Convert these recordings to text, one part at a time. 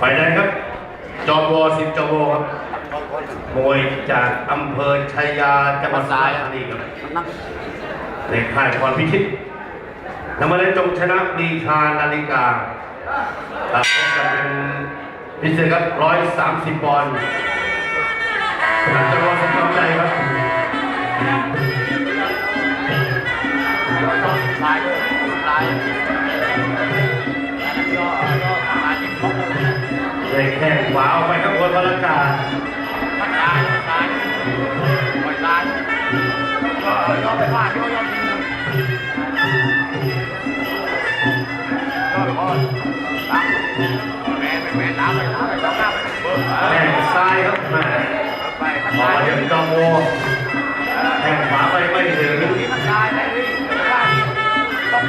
ฝ่ายแดงครับ จอมวอสิบจอมวอครับมวยจากอำเภอชัยยาจังหวัดสราษฎร์ธานีครับนั่งในค่ายพรพิชิตนำมาเล่นจงชนะดีชานาฬิกาครับพบกันเป็นพิเศษครับร้อยสามสิบปอนด์จากจังหวัดสุโขทัยครับ ด้แข้งขวาออกไปครับบนพลากาศมันลายลายปล่อยลายย่อย่อไปว่าย่อย่อทีย่อไปก่อนตั้งแม่แม่น้ำไปน้ำไปน้ำหน้าไปเบิร์แข้งซ้ายครับแม่ไปมันออลากยมาจากจอมวแข้งขวาไปไม่ถึงนี่มันลายไหนนี่ต้อง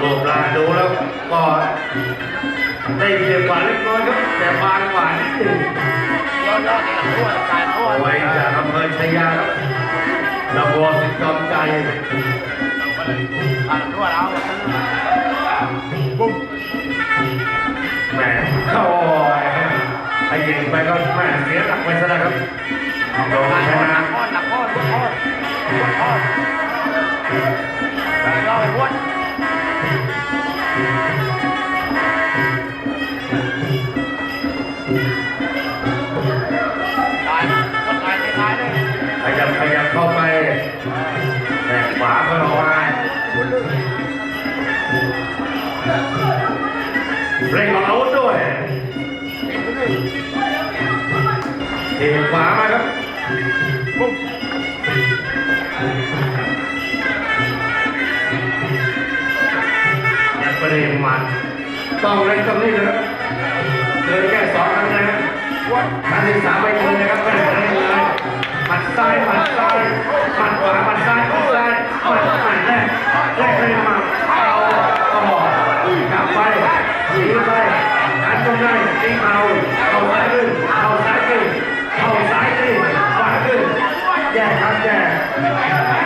รูปร่างดูแล้วก็ ได้เพียงกว่าเล็กน้อยครับ แต่บางกว่านิดหนึงย่อย่อนี่ละทั่วลายทั่วเอาไว้จากอำเภอชัยยาครับนำวอสิทธิ์จอมใจลายทั่วแล้วปุ๊บแหม่เข้าโอ้ยไอ้ยิงไปก็แหม่เสียหลักไปซะแล้วครับโดนหนักชก้อนหนะนักก้อนหนักก้อนหนักก้อนหนักก้อ เร่งเอาด้วยเทขวามาครับปุ๊บยังไม่ได้มันต้องเล่นตรงนี้นะครับเดินแค่สองครั้งนะครับวนครั้งที่สามไม่ถึงนะครับไม่ได้เลยหมัดซ้ายหมัดซ้ายหมัดขวาหมัดซ้ายหมัดซ้าย แย่